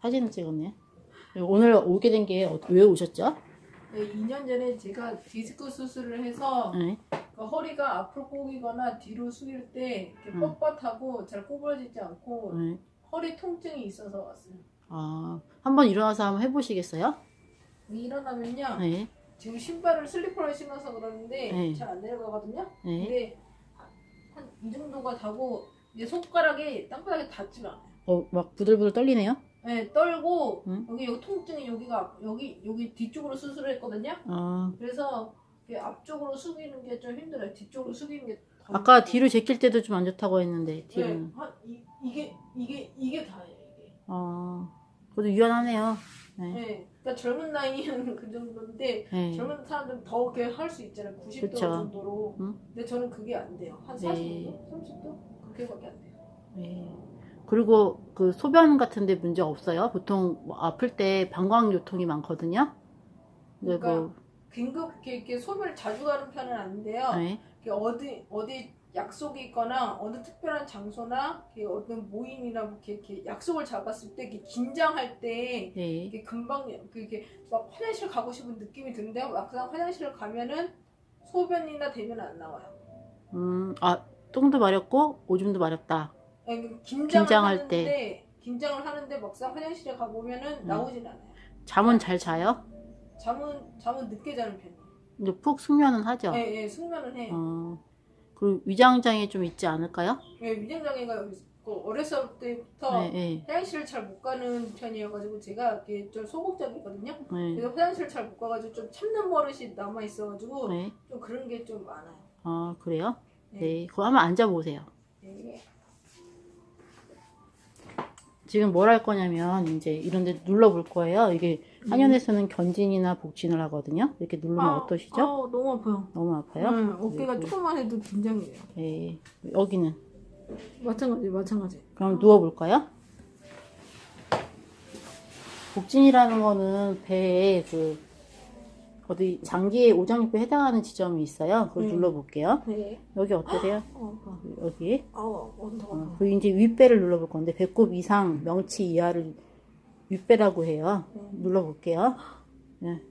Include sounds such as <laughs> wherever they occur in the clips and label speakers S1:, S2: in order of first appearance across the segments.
S1: 사진을 찍었네. 오늘 오게 된 게 왜 오셨죠?
S2: 네, 2년 전에 제가 디스크 수술을 해서
S1: 네.
S2: 그 허리가 앞으로 꼬이거나 뒤로 숙일 때 이렇게
S1: 음.
S2: 뻣뻣하고 잘 구부러지지 않고
S1: 네.
S2: 허리 통증이 있어서 왔어요.
S1: 아, 한번 일어나서 한번 해보시겠어요?
S2: 일어나면요.
S1: 네.
S2: 지금 신발을 슬리퍼를 신어서 그러는데
S1: 네.
S2: 잘 안 내려가거든요.
S1: 네.
S2: 근데 한 이 정도가 다고 이제 손가락이 땅바닥에 닿지가 않아요.
S1: 어, 막 부들부들 떨리네요.
S2: 네, 떨고
S1: 음.
S2: 여기 여기 통증이 여기가 여기 여기 뒤쪽으로 수술을 했거든요.
S1: 아,
S2: 그래서 앞쪽으로 숙이는 게 좀 힘들어요. 뒤쪽으로 숙이는 게 더.
S1: 아까
S2: 힘들어요.
S1: 뒤로 제낄 때도 좀 안 좋다고 했는데,
S2: 네,
S1: 뒤로는.
S2: 한 이, 이게 이게 이게 다예요. 이게.
S1: 아, 그래도 유연하네요. 네.
S2: 네, 그러니까 젊은 나이는 <laughs> 그 정도인데
S1: 네.
S2: 젊은 사람들은 더 이렇게 할 수 있잖아요. 90도
S1: 그쵸.
S2: 정도로.
S1: 음.
S2: 근데 저는 그게 안 돼요. 한
S1: 네.
S2: 40도, 30도 그렇게밖에 안 돼요.
S1: 네. 그리고 그 소변 같은데 문제 없어요? 보통 뭐 아플 때 방광 요통이 많거든요. 근데 뭐,
S2: 긴급 이렇게, 이렇게 소변을 자주 가는 편은 아닌데요.
S1: 네.
S2: 이렇게 어디 어디 약속이 있거나 어느 특별한 장소나 이렇게 어떤 모임이나 뭐 이렇게, 이렇게 약속을 잡았을 때 이렇게 긴장할 때
S1: 네.
S2: 이게 금방 그 이렇게 막 화장실 가고 싶은 느낌이 드는데 막상 화장실을 가면은 소변이나 대변 안 나와요.
S1: 음, 아, 똥도 마렵고 오줌도 마렵다.
S2: 아니, 그
S1: 긴장할
S2: 하는데 긴장을 하는데 막상 화장실에 가 보면은
S1: 음.
S2: 나오진 않아요.
S1: 잠은 잘 자요?
S2: 잠은 잠은 늦게 자는 편이에요.
S1: 푹 숙면은 하죠.
S2: 예, 예, 숙면은 해요.
S1: 어, 그리고 위장장애 좀 있지 않을까요?
S2: 예, 위장장애가 여기 있고 어렸을 때부터
S1: 네, 네,
S2: 화장실을 잘 못 가는 편이어가지고 제가 이렇게 좀 소극적이거든요.
S1: 네,
S2: 그래서 화장실 잘 못 가가지고 좀 참는 버릇이 남아 있어가지고
S1: 네.
S2: 좀 그런 게 좀 많아요.
S1: 아, 그래요?
S2: 네.
S1: 네. 그거 한번 앉아보세요.
S2: 네.
S1: 지금 뭘 할 거냐면, 이제 이런 데 눌러볼 거예요. 이게 한의원에서는 견진이나 복진을 하거든요. 이렇게 누르면 어떠시죠?
S2: 아, 너무 아파요.
S1: 너무 아파요?
S2: 네, 어깨가
S1: 그리고-
S2: 조금만 해도 긴장돼요.
S1: 네. 여기는.
S2: 마찬가지, 마찬가지.
S1: 그럼 누워볼까요? 복진이라는 거는 배에 그, 어디 장기의 오장육부에 해당하는 지점이 있어요. 그걸
S2: 네.
S1: 눌러볼게요.
S2: 네.
S1: 여기 어떠세요?
S2: 어, 아파.
S1: 여기.
S2: 언더
S1: 어,
S2: 아파.
S1: 그리고 이제 윗배를 눌러볼 건데 배꼽 이상 명치 이하를 윗배라고 해요.
S2: 네.
S1: 눌러볼게요. 네.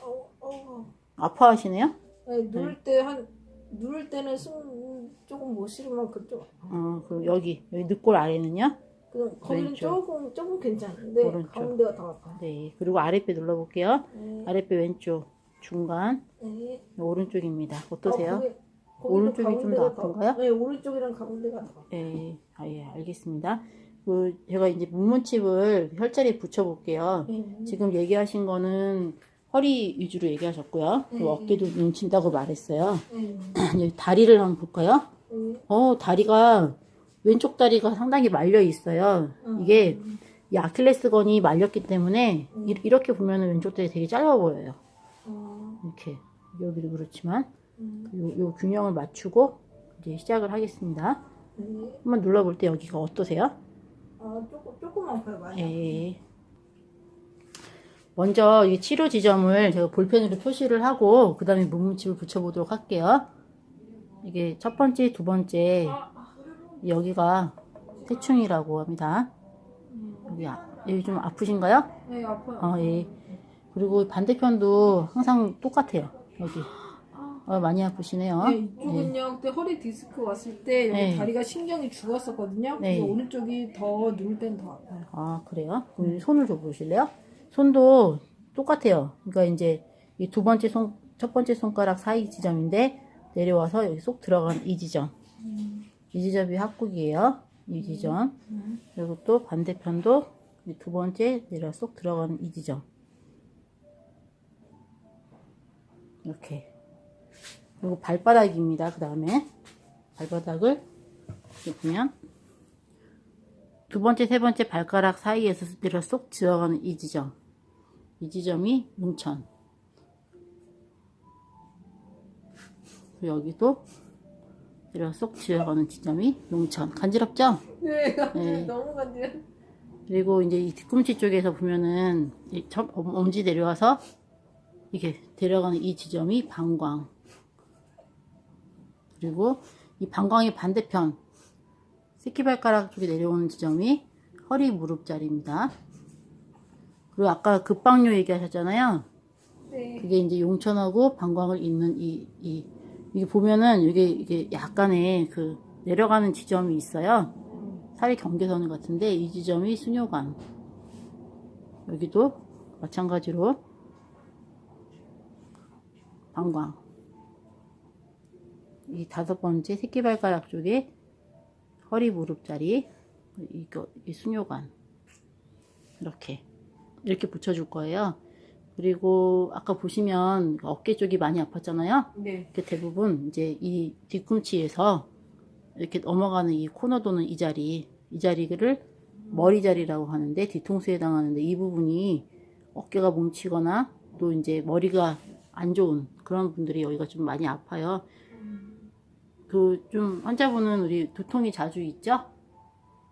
S2: 아우, 아우.
S1: 아파하시네요?
S2: 네, 누울 때 한, 누울 때는 숨 조금 못 쉬면 그쪽.
S1: 어, 그리고 여기 여기 늑골 아래는요?
S2: 그 거기는
S1: 왼쪽.
S2: 조금, 조금 괜찮은데
S1: 오른쪽.
S2: 가운데가 더 아파요.
S1: 네. 그리고 아랫배 눌러볼게요.
S2: 네.
S1: 아랫배 왼쪽 중간
S2: 네.
S1: 오른쪽입니다. 어떠세요?
S2: 어, 거기-
S1: 오른쪽이 좀더
S2: 가운데가
S1: 아픈가요?
S2: 네, 오른쪽이랑 가운데가 더.
S1: 네. 아, 예, 알겠습니다. 그 제가 이제 문문칩을 혈자리에 붙여볼게요.
S2: 네.
S1: 지금 얘기하신 거는 허리 위주로 얘기하셨고요.
S2: 네.
S1: 어깨도 눈친다고 말했어요.
S2: 네. <clears throat>
S1: 다리를 한번 볼까요?
S2: 네.
S1: 어, 다리가, 왼쪽 다리가 상당히 말려 있어요.
S2: 음.
S1: 이게 이 아킬레스건이 말렸기 때문에
S2: 음.
S1: 이- 이렇게 보면 왼쪽 다리 되게 짧아 보여요.
S2: 어,
S1: 이렇게. 여기도 그렇지만,
S2: 음.
S1: 요, 요 균형을 맞추고 이제 시작을 하겠습니다.
S2: 네.
S1: 한번 눌러볼 때 여기가 어떠세요?
S2: 아, 조금, 조금 아파요. 많이.
S1: 예. 먼저 이 치료 지점을 제가 볼펜으로 표시를 하고, 그 다음에 문문칩을 붙여보도록 할게요. 이게 첫 번째, 두 번째,
S2: 아,
S1: 여기가 태충이라고 합니다. 여기, 아- 여기 좀 아프신가요?
S2: 네, 아파요.
S1: 어, 예. 그리고 반대편도 항상 똑같아요. 여기. 어, 많이 아프시네요.
S2: 네, 이쪽은요, 그때 허리 디스크 왔을 때 여기
S1: 네.
S2: 다리가 신경이 죽었었거든요.
S1: 네.
S2: 그래서 오른쪽이 더 누울 땐 더 아파요.
S1: 아, 그래요? 그럼 손을 줘보실래요? 손도 똑같아요. 그러니까 이제 이 두 번째 손, 첫 번째 손가락 사이 지점인데 내려와서 여기 쏙 들어간 이 지점. 이 지점이 합국이에요. 이 지점.
S2: 음.
S1: 그리고 또 반대편도 이두 번째 내려 쏙 들어가는 이 지점. 이렇게. 그리고 발바닥입니다. 그 다음에 발바닥을 이렇게 보면 두 번째, 세 번째 발가락 사이에서 내려 쏙 들어가는 이 지점. 이 지점이 문천. 여기도 내려 쏙 들어가는 지점이 용천. 간지럽죠?
S2: 네,
S1: 네.
S2: 너무 간지러.
S1: 그리고 이제 이 뒤꿈치 쪽에서 보면은 엄- 엄지 내려와서 이렇게 데려가는 이 지점이 방광. 그리고 이 방광의 반대편 새끼발가락 쪽에 내려오는 지점이 허리 무릎 자리입니다. 그리고 아까 급박료 얘기하셨잖아요.
S2: 네.
S1: 그게 이제 용천하고 방광을 잇는 이, 이, 이게 보면은 이게, 이게 약간의 그 내려가는 지점이 있어요.
S2: 음.
S1: 살이 경계선 같은데 이 지점이 수뇨관. 여기도 마찬가지로 방광. 이 다섯 번째 새끼발가락 쪽에 허리 무릎 자리. 이거 이 수뇨관. 이렇게 이렇게 붙여줄 거예요. 그리고 아까 보시면 어깨 쪽이 많이 아팠잖아요.
S2: 네.
S1: 이렇게 대부분 이제 이 뒤꿈치에서 이렇게 넘어가는 이 코너 도는 이 자리, 이 자리를 머리 자리라고 하는데 뒤통수에 해당하는데 이 부분이 어깨가 뭉치거나 또 이제 머리가 안 좋은 그런 분들이 여기가 좀 많이 아파요. 그 좀 환자분은 우리 두통이 자주 있죠?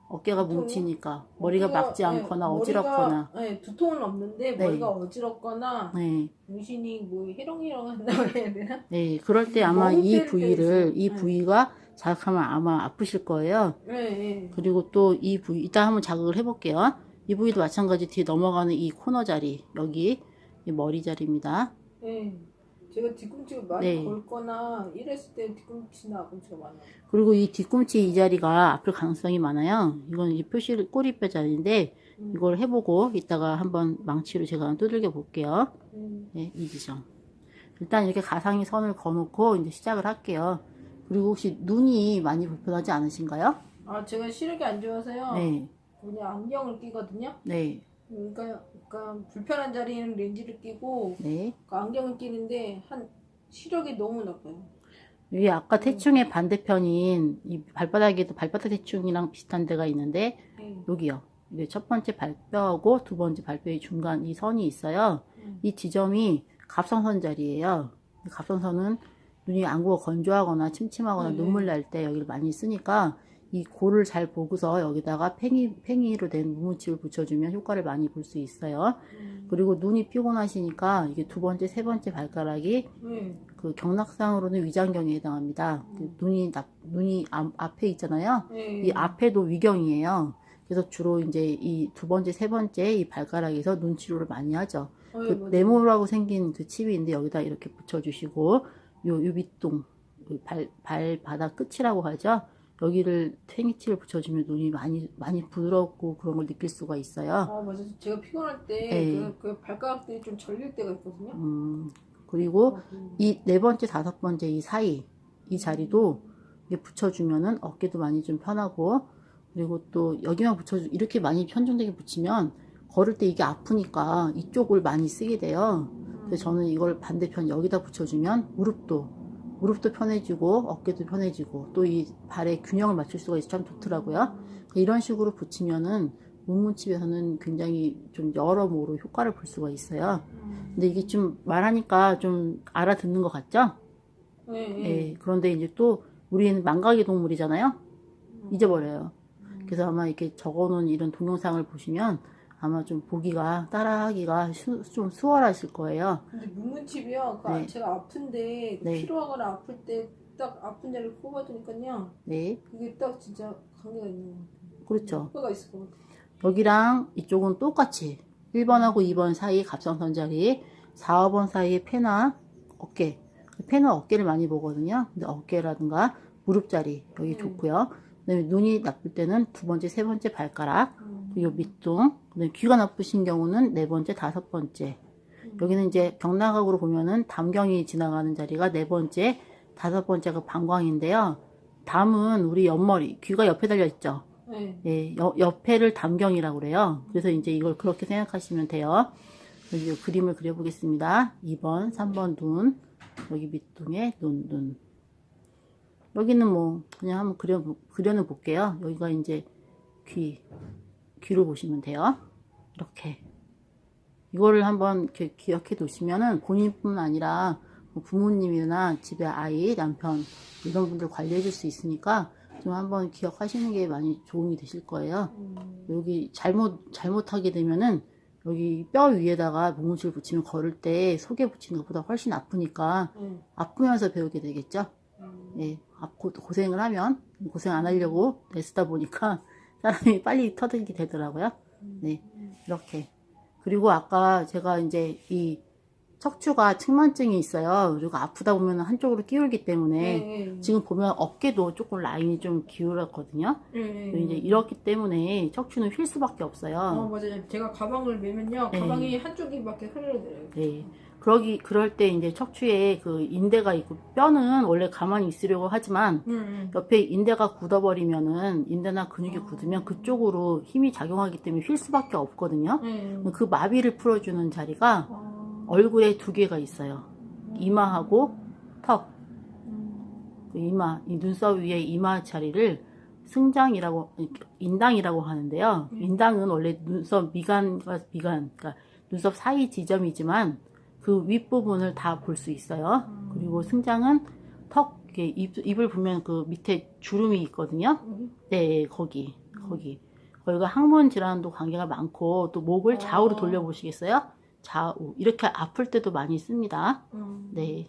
S1: 어깨가
S2: 두통이요?
S1: 뭉치니까 머리가 막지
S2: 네,
S1: 않거나
S2: 머리가,
S1: 어지럽거나
S2: 네, 두통은 없는데
S1: 네.
S2: 머리가 어지럽거나
S1: 네,
S2: 정신이 뭐 해롱해롱한다고 해야 <laughs> 되나?
S1: 네 그럴 때 아마 멍이
S2: 때릴 때
S1: 부위를. 이
S2: 네.
S1: 부위가 자극하면 아마 아프실 거예요.
S2: 네, 네.
S1: 그리고 또 이 부위, 이따 한번 자극을 해볼게요. 이 부위도 마찬가지 뒤에 넘어가는 이 코너 자리, 여기 이 머리 자리입니다.
S2: 네. 제가 뒤꿈치가 많이
S1: 네.
S2: 걸거나 이랬을 때 뒤꿈치나 앞꿈치가 많아요.
S1: 그리고 이 뒤꿈치 이 자리가 아플 가능성이 많아요. 이건 이 표시 꼬리뼈 자리인데
S2: 음.
S1: 이걸 해보고 이따가 한번 망치로 제가 두들겨 볼게요.
S2: 음.
S1: 네, 이 지점. 일단 이렇게 가상의 선을 그어놓고 이제 시작을 할게요. 그리고 혹시 눈이 많이 불편하지 않으신가요?
S2: 아, 제가 시력이 안 좋아서요.
S1: 네,
S2: 그냥 안경을 끼거든요.
S1: 네,
S2: 그러니까, 그러니까 불편한 자리에는 렌즈를 끼고
S1: 네.
S2: 그 안경을 끼는데 한 시력이 너무 나빠요.
S1: 여기 아까 대충의 반대편인 이 발바닥에도 발바닥 대충이랑 비슷한 데가 있는데
S2: 네.
S1: 여기요. 이게 첫 번째 발뼈하고 두 번째 발뼈의 중간 이 선이 있어요.
S2: 음.
S1: 이 지점이 갑선선 자리예요. 이 갑선선은 눈이 안구가 건조하거나 침침하거나
S2: 네.
S1: 눈물 날 때 여기를 많이 쓰니까 이 골을 잘 보고서 여기다가 팽이, 팽이로 된 무문칩을 붙여주면 효과를 많이 볼 수 있어요.
S2: 음.
S1: 그리고 눈이 피곤하시니까 이게 두 번째, 세 번째 발가락이
S2: 네.
S1: 그 경락상으로는 위장경에 해당합니다. 그 눈이 나- 눈이 앞, 앞에 있잖아요.
S2: 네.
S1: 이 앞에도 위경이에요. 그래서 주로 이제 이 두 번째, 세 번째 이 발가락에서 눈 치료를 많이 하죠.
S2: 어,
S1: 그. 네모라고 생긴 그 칩인데 여기다 이렇게 붙여주시고 요, 요 밑동 그 발, 발바닥 끝이라고 하죠. 여기를 탱이칩을 붙여주면 눈이 많이 많이 부드럽고 그런 걸 느낄 수가 있어요.
S2: 아, 맞아요. 제가 피곤할 때
S1: 네.
S2: 그, 그 발가락들이 좀 절릴 때가 있거든요.
S1: 음, 그리고
S2: 어, 음.
S1: 이네 번째, 다섯 번째 이 사이 이 자리도 이게 붙여주면은 어깨도 많이 좀 편하고 그리고 또 여기만 붙여주 이렇게 많이 편중되게 붙이면 걸을 때 이게 아프니까 이쪽을 많이 쓰게 돼요. 그래서 저는 이걸 반대편 여기다 붙여주면 무릎도 무릎도 편해지고 어깨도 편해지고 또 이 발의 균형을 맞출 수가 있어 참 좋더라고요. 이런 식으로 붙이면은 문문칩에서는 굉장히 좀 여러모로 효과를 볼 수가 있어요.
S2: 음.
S1: 근데 이게 좀 말하니까 좀 알아듣는 것 같죠?
S2: 네, 네.
S1: 예. 그런데 이제 또 우리는 망각의 동물이잖아요?
S2: 음.
S1: 잊어버려요. 그래서 아마 이렇게 적어놓은 이런 동영상을 보시면 아마 좀 보기가, 따라하기가 수- 좀 수월하실 거예요.
S2: 근데 문문칩이요. 그
S1: 네.
S2: 제가 아픈데
S1: 네.
S2: 피로하거나 아플 때 딱 아픈 자리를 꼽아주니까요.
S1: 네.
S2: 그게 딱 진짜 관계가 있는 것 같아요.
S1: 그렇죠.
S2: 효과가 있을 것 같아요.
S1: 여기랑 이쪽은 똑같이 1번하고 2번 사이 갑상선 자리, 4, 5번 사이에 폐나 어깨. 폐는 어깨를 많이 보거든요. 근데 어깨라든가 무릎 자리 여기
S2: 음.
S1: 좋고요. 그다음에 눈이 나쁠 때는 두 번째, 세 번째 발가락,
S2: 음.
S1: 요 밑둥, 그다음에 귀가 나쁘신 경우는 네 번째, 다섯 번째. 여기는 이제 경락학으로 보면은 담경이 지나가는 자리가 네 번째, 다섯 번째가 방광인데요. 담은 우리 옆머리, 귀가 옆에 달려 있죠.
S2: 네.
S1: 예, 여- 옆에를 담경이라고 그래요. 그래서 이제 이걸 그렇게 생각하시면 돼요. 이제 그림을 그려보겠습니다. 2번, 3번 눈, 여기 밑둥에 눈, 눈. 여기는 뭐 그냥 한번 그려 그려는 볼게요. 여기가 이제 귀, 귀로 보시면 돼요. 이렇게 이거를 한번 이렇게 기억해 두시면은 본인뿐만 아니라 뭐 부모님이나 집에 아이, 남편 이런 분들 관리해 줄 수 있으니까 좀 한번 기억하시는 게 많이 도움이 되실 거예요.
S2: 음.
S1: 여기 잘못 잘못하게 되면은 여기 뼈 위에다가 몽실 붙이면 걸을 때 속에 붙이는 것보다 훨씬 아프니까
S2: 네.
S1: 아프면서 배우게 되겠죠.
S2: 음.
S1: 예, 아고 고생을 하면 고생 안 하려고 애쓰다 보니까 사람이 <laughs> 빨리 터득이 되더라고요. 네, 이렇게. 그리고 아까 제가 이제 이 척추가 측만증이 있어요. 그리고 아프다 보면 한쪽으로 끼울기 때문에
S2: 네.
S1: 지금 보면 어깨도 조금 라인이 좀 기울었거든요.
S2: 네.
S1: 이제 이렇기 때문에 척추는 휠 수밖에
S2: 어
S1: 없어요.
S2: 맞아요. 제가 가방을 메면요.
S1: 네.
S2: 가방이 한쪽이 밖에 흘러내려요.
S1: 네. 그러기 그럴 때 이제 척추에 그 인대가 있고 뼈는 원래 가만히 있으려고 하지만
S2: 응.
S1: 옆에 인대가 굳어버리면은 인대나 근육이 굳으면 그쪽으로 힘이 작용하기 때문에 휠 수밖에 없거든요.
S2: 응.
S1: 그 마비를 풀어주는 자리가
S2: 아.
S1: 얼굴에 두 개가 있어요. 이마하고 턱.
S2: 음.
S1: 그 이마, 이 눈썹 위에 이마 자리를 승장이라고, 인당이라고 하는데요.
S2: 음.
S1: 인당은 원래 눈썹 미간과 미간, 그러니까 눈썹 사이 지점이지만 그 윗부분을 다 볼 수 있어요.
S2: 음.
S1: 그리고 승장은 턱, 입, 입을 보면 그 밑에 주름이 있거든요.
S2: 음.
S1: 네, 거기, 거기. 거기가 항문 질환도 관계가 많고 또 목을 좌우로
S2: 어.
S1: 돌려보시겠어요? 좌우. 이렇게 아플 때도 많이 씁니다.
S2: 음.
S1: 네.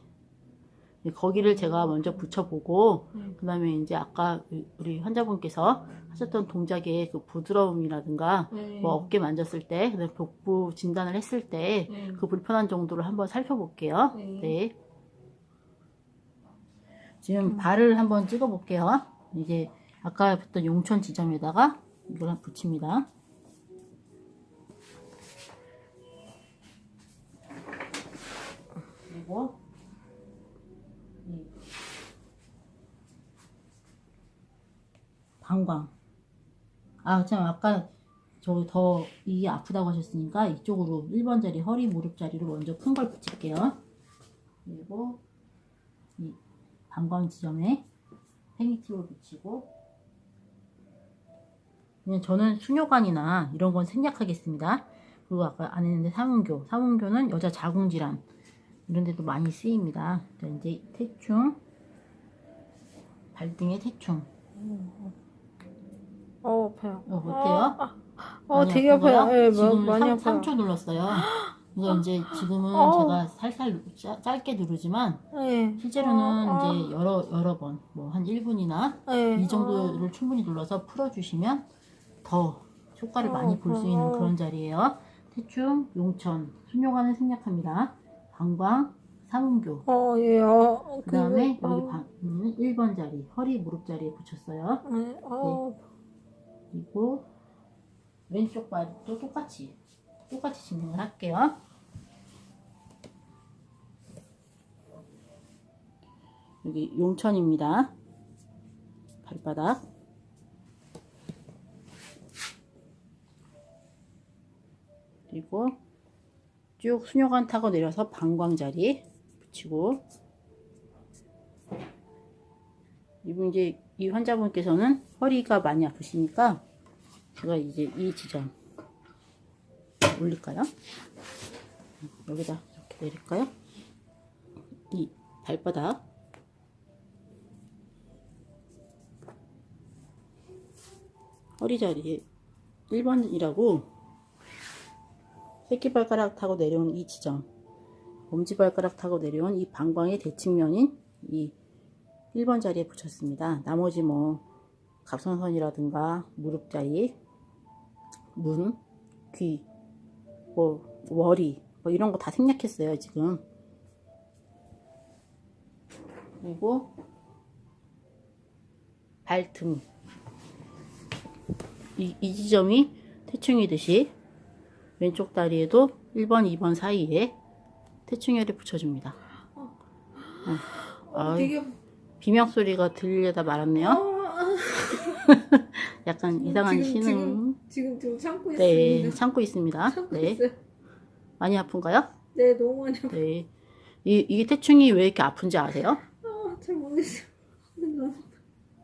S1: 네, 거기를 제가 먼저 붙여보고,
S2: 네.
S1: 그 다음에 이제 아까 우리 환자분께서 하셨던 동작의 그 부드러움이라든가,
S2: 네.
S1: 뭐 어깨 만졌을 때, 그다음에 복부 진단을 했을 때,
S2: 네.
S1: 그 불편한 정도를 한번 살펴볼게요.
S2: 네.
S1: 네. 지금 발을 한번 찍어볼게요. 이제 아까 봤던 용천 지점에다가 이걸 한번 붙입니다. 그리고 방광. 아, 참 아까 저 더 이게 아프다고 하셨으니까 이쪽으로 1번 자리 허리 무릎 자리로 먼저 큰 걸 붙일게요. 그리고 이 방광 지점에 페니팁을 붙이고 그냥 저는 수뇨관이나 이런 건 생략하겠습니다. 그리고 아까 안 했는데 사문교. 사문교는 여자 자궁질환 이런 데도 많이 쓰입니다. 자, 이제 태충 발등에 태충
S2: 어 아파요.
S1: 어, 어때요?
S2: 아, 어
S1: 많이
S2: 되게
S1: 아픈가요?
S2: 아파요. 예, 마-
S1: 지금
S2: 많이 아파요.
S1: 3, 초 눌렀어요. 이거 이제 지금은
S2: 어.
S1: 제가 살살 누- 짜- 짧게 누르지만
S2: 예.
S1: 실제로는
S2: 어,
S1: 이제 여러 여러 번, 뭐 한 1분이나
S2: 예.
S1: 이 정도를 충분히 눌러서 풀어주시면 더 효과를
S2: 어,
S1: 많이 볼 수 있는
S2: 어.
S1: 그런 자리예요. 태충, 용천, 순뇨관을 생략합니다. 방광, 사문교.
S2: 어, 예. 어,
S1: 그 다음에
S2: 그,
S1: 여기
S2: 어,
S1: 방, 1번 자리, 허리, 무릎 자리에 붙였어요.
S2: 예. 어,
S1: 그리고 왼쪽 발도 똑같이 똑같이 진행을 할게요. 여기 용천입니다. 발바닥. 그리고 쭉 수녀관 타고 내려서 방광 자리 붙이고 이분 이제 이 환자분께서는 허리가 많이 아프시니까 제가 이제 이 지점 올릴까요? 여기다 이렇게 내릴까요? 이 발바닥 허리 자리에 1번이라고 새끼발가락 타고 내려온 이 지점 엄지발가락 타고 내려온 이 방광의 대칭면인 이 1번 자리에 붙였습니다. 나머지 뭐 갑선선이라든가 무릎 자리, 눈, 귀, 뭐 머리 뭐 이런 거 다 생략했어요 지금. 그리고 발등 이, 이 지점이 태충이듯이 왼쪽 다리에도 1번, 2번 사이에 태충혈이 붙여줍니다. 어.
S2: 어,
S1: 아이,
S2: 되게
S1: 비명 소리가 들리려다 말았네요.
S2: 아, <laughs>
S1: 약간 이상한
S2: 지금,
S1: 신음.
S2: 지금 좀 참고
S1: 네,
S2: 있습니다.
S1: 참고 있습니다.
S2: 참고
S1: 네,
S2: 있어요.
S1: 많이 아픈가요?
S2: 네, 너무 많이 아파요.
S1: 네. 이, 이게 태충이 왜 이렇게 아픈지 아세요?
S2: 아, 잘 모르겠어요.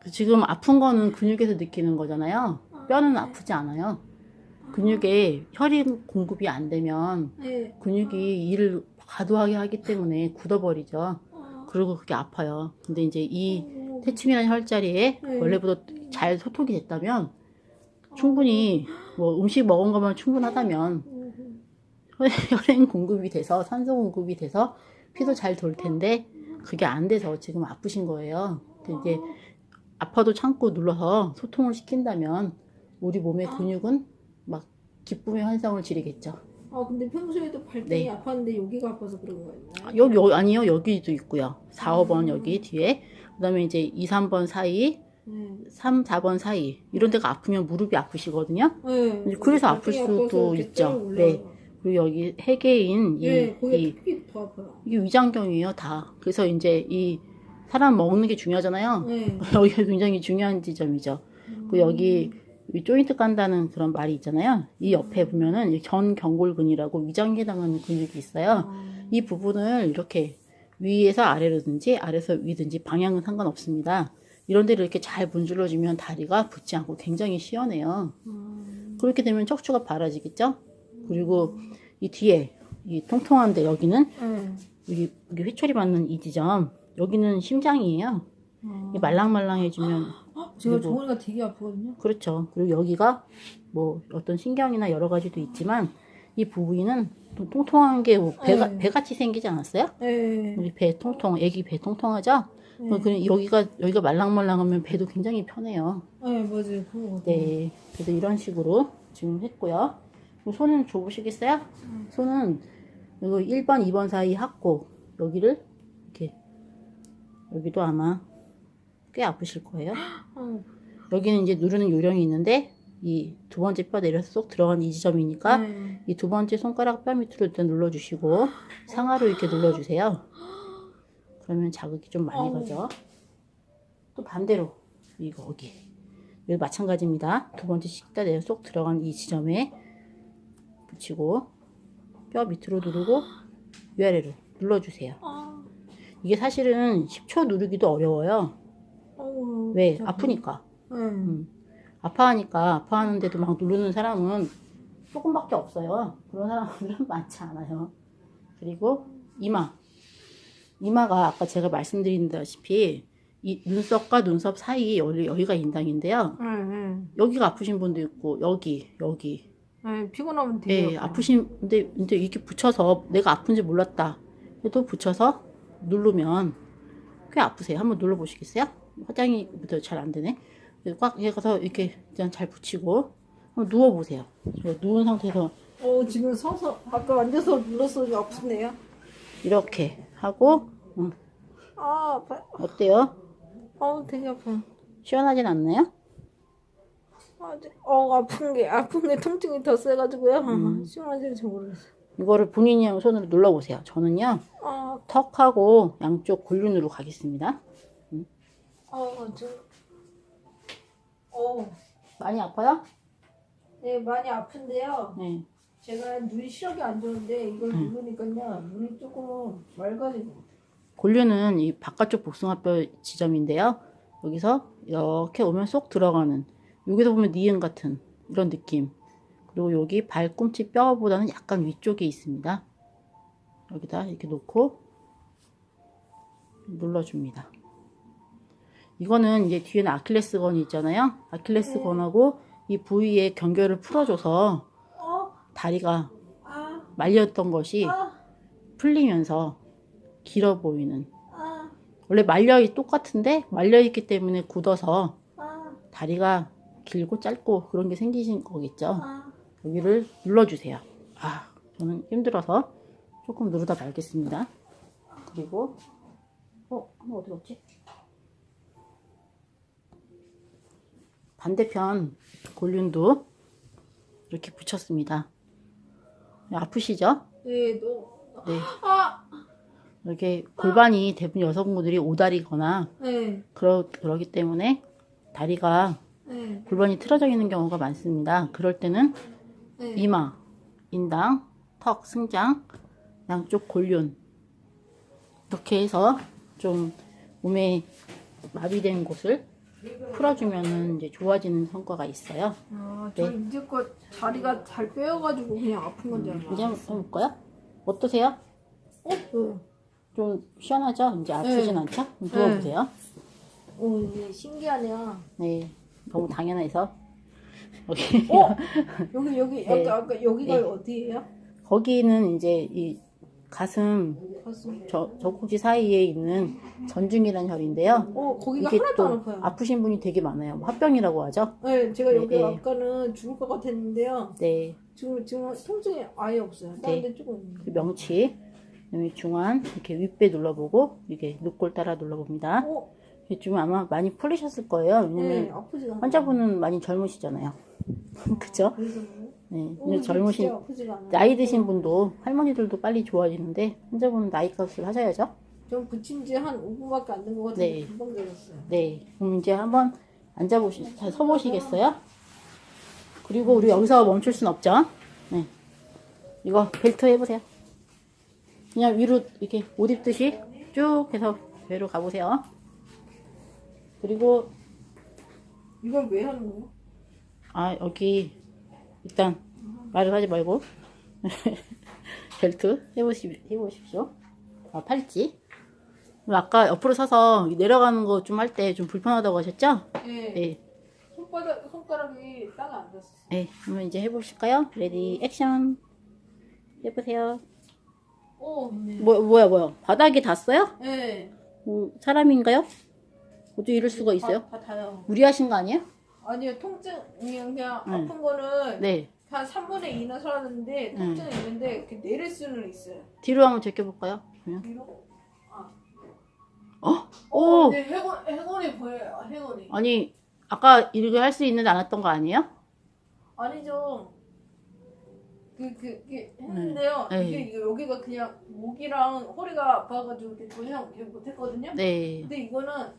S1: 그 지금 아픈 거는 근육에서 느끼는 거잖아요. 뼈는 아프지 않아요. 근육에 혈이 공급이 안 되면
S2: 네.
S1: 근육이 일을 과도하게 하기 때문에 굳어버리죠.
S2: 아,
S1: 그리고 그게 아파요. 근데 이제 이
S2: 어,
S1: 태충이라는 혈자리에
S2: 네.
S1: 원래보다 잘 소통이 됐다면 충분히 뭐 음식 먹은 거면 충분하다면
S2: 음,
S1: 혈행 공급이 돼서 산소 공급이 돼서 피도 잘 돌 텐데 그게 안 돼서 지금 아프신 거예요. 이제 아파도 참고 눌러서 소통을 시킨다면 우리 몸의 근육은 막 기쁨의 환상을 지르겠죠.
S2: 아 근데 평소에도 발등이
S1: 네.
S2: 아팠는데 여기가 아파서 그런 거였나요?
S1: 아, 여기, 여 아니요. 여기도 있고요. 4, 5번 여기 뒤에. 그 다음에 이제 2, 3번 사이,
S2: 네.
S1: 3, 4번 사이. 이런 데가 아프면 무릎이 아프시거든요.
S2: 네.
S1: 그래서 아플 수도 있죠. 네. 그리고 여기 해계인 이,
S2: 네,
S1: 이. 이게 위장경이에요, 다. 그래서 이제 이 사람 먹는 게 중요하잖아요.
S2: 네. <laughs>
S1: 여기가 굉장히 중요한 지점이죠. 그 여기 이 조인트 깐다는 그런 말이 있잖아요. 이 옆에 보면은 이 견경골근이라고 위장에 해당하는 근육이 있어요.
S2: 아,
S1: 이 부분을 이렇게 위에서 아래로든지 아래에서 위든지 방향은 상관없습니다. 이런 데를 이렇게 잘 문질러주면 다리가 붓지 않고 굉장히 시원해요.
S2: 아,
S1: 그렇게 되면 척추가 바라지겠죠? 그리고 이 뒤에 이 통통한데 여기는
S2: 네.
S1: 여기, 여기 회초리 맞는 이 지점 여기는 심장이에요.
S2: 아.
S1: 이 말랑말랑해지면
S2: 어, <laughs> 제가
S1: 그리고-
S2: 종아리가 되게 아프거든요.
S1: 그렇죠. 그리고 여기가 뭐 어떤 신경이나 여러 가지도 있지만 이 부위는 좀 통통한 게 뭐 배가
S2: 네.
S1: 배같이 생기지 않았어요?
S2: 네.
S1: 우리 배 통통, 애기 배 통통하죠?
S2: 네.
S1: 어, 그래 여기가 여기가 말랑말랑하면 배도 굉장히 편해요.
S2: 네, 맞아요. 그런 거 같아요.
S1: 네. 그래서 이런 식으로 지금 했고요. 손은 줘보시겠어요? 손은 이거 1번, 2번 사이 합고 여기를 이렇게 여기도 아마 꽤 아프실 거예요. <gasps>
S2: 어,
S1: 여기는 이제 누르는 요령이 있는데 이 두 번째 뼈 내려서 쏙 들어간 이 지점이니까
S2: 네.
S1: 이두 번째 손가락 뼈 밑으로 일단 눌러주시고 <gasps> 상하로 이렇게 눌러주세요. <gasps> 그러면 자극이 좀 많이. 가죠. 또 반대로 이거 여기 여기 마찬가지입니다. 두 번째 식다 내려 쏙 들어간 이 지점에 붙이고 뼈 밑으로 누르고 위아래로 눌러주세요.
S2: 아,
S1: 이게 사실은 10초 누르기도 어려워요.
S2: 어우,
S1: 왜?
S2: 진짜.
S1: 아프니까.
S2: 네.
S1: 음. 아파하니까 아파하는데도 막 누르는 사람은 조금밖에 없어요. 그런 사람들은 <laughs> 많지 않아요. 그리고 이마. 이마가 아까 제가 말씀드린다시피 이 눈썹과 눈썹 사이 여기, 여기가 인당인데요.
S2: 네, 네.
S1: 여기가 아프신 분도 있고 여기 여기
S2: 네, 피곤하면 되게
S1: 예,
S2: 아파요.
S1: 아프신 근데 이제 이렇게 붙여서 내가 아픈지 몰랐다. 또 붙여서 누르면 꽤 아프세요. 한번 눌러 보시겠어요? 화장이 잘안 되네. 그래서 꽉 해서 이렇게 그냥 잘 붙이고 한번 누워 보세요. 누운 상태에서
S2: 어, 지금 서서 아까 앉아서 눌렀어 아프네요.
S1: 이렇게 하고 응.
S2: 아, 아파.
S1: 어때요?
S2: 어, 되게 아파요.
S1: 시원하진 않나요?
S2: 아, 네. 어, 아픈 게 아픈 게 통증이 더 세가지고요.
S1: 음.
S2: 시원한지는 잘 모르겠어요.
S1: 이거를 본인이 손으로 눌러 보세요. 저는요
S2: 아,
S1: 턱하고 양쪽 골륜으로 가겠습니다.
S2: 어, 저, 어,
S1: 많이 아파요?
S2: 네, 많이 아픈데요.
S1: 네.
S2: 제가 눈 시력이 안 좋은데 이걸
S1: 음.
S2: 누르니까요 눈이 조금 맑아지고
S1: 골륜은 이 바깥쪽 복숭아뼈 지점인데요. 여기서 이렇게 오면 쏙 들어가는 여기서 보면 니은 같은 이런 느낌. 그리고 여기 발꿈치 뼈보다는 약간 위쪽에 있습니다. 여기다 이렇게 놓고 눌러줍니다. 이거는 이제 뒤에는 아킬레스건이 있잖아요. 아킬레스건하고 이 부위의 경계를 풀어줘서
S2: 어,
S1: 다리가
S2: 아,
S1: 말렸던 것이
S2: 아,
S1: 풀리면서 길어 보이는
S2: 아,
S1: 원래 말려 똑같은데 말려 있기 때문에 굳어서
S2: 아,
S1: 다리가 길고 짧고 그런 게 생기신 거겠죠.
S2: 아.
S1: 여기를 눌러주세요. 아, 저는 힘들어서 조금 누르다 말겠습니다. 그리고 어, 한번 어디 갔지? 반대편 골륜도 이렇게 붙였습니다. 아프시죠?
S2: 네, 너,
S1: 네.
S2: 아,
S1: 이렇게 골반이 대부분 여성분들이 오다리거나
S2: 네,
S1: 그러, 그러기 때문에 다리가
S2: 네,
S1: 골반이 틀어져 있는 경우가 많습니다. 그럴 때는
S2: 네.
S1: 이마, 인당, 턱, 승장, 양쪽 골륜 이렇게 해서 좀 몸에 마비된 곳을 풀어주면은 이제 좋아지는 성과가 있어요.
S2: 아, 저
S1: 네.
S2: 이제껏 다리가 잘 빼여가지고 그냥 아픈 건줄 알고.
S1: 그냥 해볼까요? 어떠세요?
S2: 어? 네.
S1: 좀 시원하죠? 이제 아프진
S2: 네.
S1: 않죠? 누워보세요.
S2: 오, 이게 신기하네요.
S1: 네, 너무 당연해서 <laughs> 여기
S2: 어? <laughs> 여기, 여기,
S1: 네.
S2: 아까, 아까 여기가
S1: 네.
S2: 어디예요?
S1: 거기는 이제 이 가슴
S2: 가슴.
S1: 저, 젖꼭지 사이에 있는 전중이라는 혈인데요.
S2: 어 거기가
S1: 이게
S2: 하나도 또안 아파요.
S1: 아프신 분이 되게 많아요. 뭐 화병이라고 하죠.
S2: 네, 제가
S1: 네,
S2: 여기
S1: 네.
S2: 아까는 죽을 것 같았는데요.
S1: 네.
S2: 지금 지금 통증이 아예 없어요. 다른
S1: 네.
S2: 데 조금 있는데.
S1: 그 명치, 그다음에 중안 이렇게 윗배 눌러보고 이게 늑골 따라 눌러봅니다.
S2: 어,
S1: 이게 좀 아마 많이 풀리셨을 거예요.
S2: 네,
S1: 왜냐면
S2: 아프지가 않아요.
S1: 환자분은 많이 젊으시잖아요. <laughs> 그죠?
S2: 그래서
S1: 네.
S2: 어,
S1: 근데 젊으신. 나이 드신 분도 할머니들도 빨리 좋아지는데 환자분은 나이 값을 하셔야죠.
S2: 좀 붙인 지 한 5분밖에 안 된 것 같은데
S1: 네.
S2: 금방 되었어요.
S1: 네. 그럼 이제 한번 앉아보시, 잘 서보시겠어요? 그리고 우리 여기서 멈출 순 없죠? 네. 이거 벨트 해보세요. 그냥 위로 이렇게 옷 입듯이 쭉 해서 배로 가보세요. 그리고,
S2: 이걸 왜 하는 거예요?
S1: 아, 여기, 일단, 말을 하지 말고, <laughs> 벨트 해보시, 해보십시오. 아, 팔찌. 아까 옆으로 서서 내려가는 거 좀 할 때 좀 불편하다고 하셨죠?
S2: 네.
S1: 네.
S2: 손바닥 손가락이 땅에 안 닿았어요.
S1: 네, 그러면 이제 해보실까요? 레디 액션 해보세요.
S2: 오, 네.
S1: 뭐 뭐야 뭐야 바닥에 닿았어요?
S2: 네.
S1: 뭐, 사람인가요? 어떻게 이럴 수가 있어요?
S2: 다, 다 닿아요.
S1: 무리하신 거 아니에요?
S2: 아니요, 통증 그냥, 그냥
S1: 응.
S2: 아픈 거는
S1: 네,
S2: 한 3분의 2나 살았는데
S1: 응.
S2: 통증이 있는데 이렇게 내릴 수는 있어요.
S1: 뒤로 한번 제껴볼까요? 그러면
S2: 뒤로? 아.
S1: 어?
S2: 어,
S1: 오,
S2: 네, 해골, 해골이 보여요. 해골이.
S1: 아니 아까 이렇게 할수 있는데 안 했던 거 아니에요?
S2: 아니죠. 그, 그, 그, 했는데요.
S1: 네.
S2: 이게, 이게 여기가 그냥 목이랑 허리가 아파가지고 이렇게 그냥 이렇게 못했거든요.
S1: 네.
S2: 근데 이거는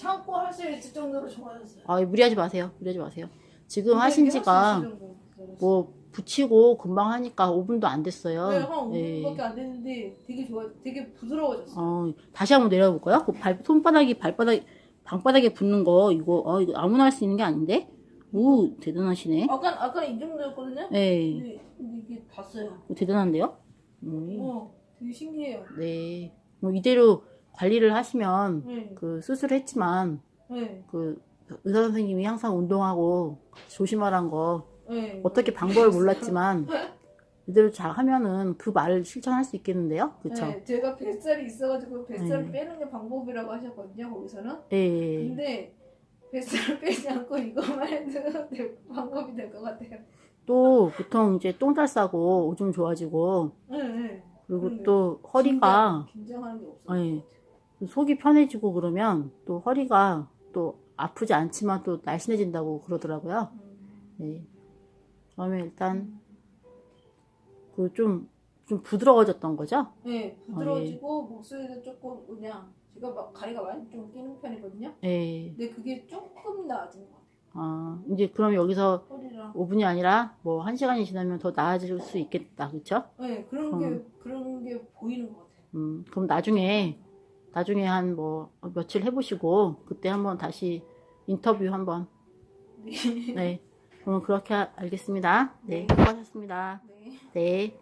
S2: 참고 할 수 있을 정도로 좋아졌어요.
S1: 아 무리하지 마세요. 무리하지 마세요. 지금 하신 지가
S2: 좋아졌어요.
S1: 뭐 붙이고 금방 하니까 5분도 안 됐어요.
S2: 네, 한 5분밖에
S1: 네.
S2: 안 됐는데 되게 좋아, 되게 부드러워졌어요.
S1: 어, 다시 한번 내려볼까요? 그 발, 손바닥이 발바닥, 방바닥에 붙는 거, 이거, 어, 이거 아무나 할 수 있는 게 아닌데? 오, 대단하시네.
S2: 아까 아까 이 정도였거든요.
S1: 네,
S2: 근데, 근데 이게 봤어요.
S1: 오, 대단한데요? 음,
S2: 어, 되게 신기해요.
S1: 네. 뭐, 이대로 관리를 하시면,
S2: 네,
S1: 그, 수술을 했지만,
S2: 네,
S1: 그, 의사 선생님이 항상 운동하고, 조심하란 거,
S2: 네.
S1: 어떻게 방법을 몰랐지만, 이대로 잘 하면은 그 말을 실천할 수 있겠는데요? 그쵸?
S2: 네, 제가 뱃살이 있어가지고 뱃살을
S1: 네.
S2: 빼는 게 방법이라고 하셨거든요. 거기서는.
S1: 네.
S2: 근데 뱃살을 <laughs> 빼지 않고 이것만 해도 될- 방법이 될 것 같아요.
S1: 또, 보통 이제 똥잘 싸고, 오줌 좋아지고,
S2: 네, 네.
S1: 그리고. 또 허리가,
S2: 긴장, 긴장하는 게 없어요.
S1: 네. 속이 편해지고 그러면 또 허리가 또 아프지 않지만 또 날씬해진다고 그러더라고요.
S2: 음.
S1: 네. 그러면 일단 그좀좀 부드러워졌던 거죠?
S2: 네, 부드러워지고 목소리도 조금 그냥 제가 막 가리가 많이 좀 끼는 편이거든요.
S1: 네.
S2: 근데 그게 조금 나아진 것 같아요.
S1: 아, 이제 그럼 여기서
S2: 허리랑.
S1: 5분이 아니라 뭐 1시간이 지나면 더 나아질 수 있겠다. 그쵸?
S2: 네, 그런 게 그런 게 보이는 것 같아요.
S1: 음, 그럼 나중에 나중에 한 뭐 며칠 해보시고 그때 한번 다시 인터뷰 한번
S2: 네.
S1: 네. 그럼 그렇게 하- 알겠습니다. 네. 수고하셨습니다.
S2: 네.
S1: 네.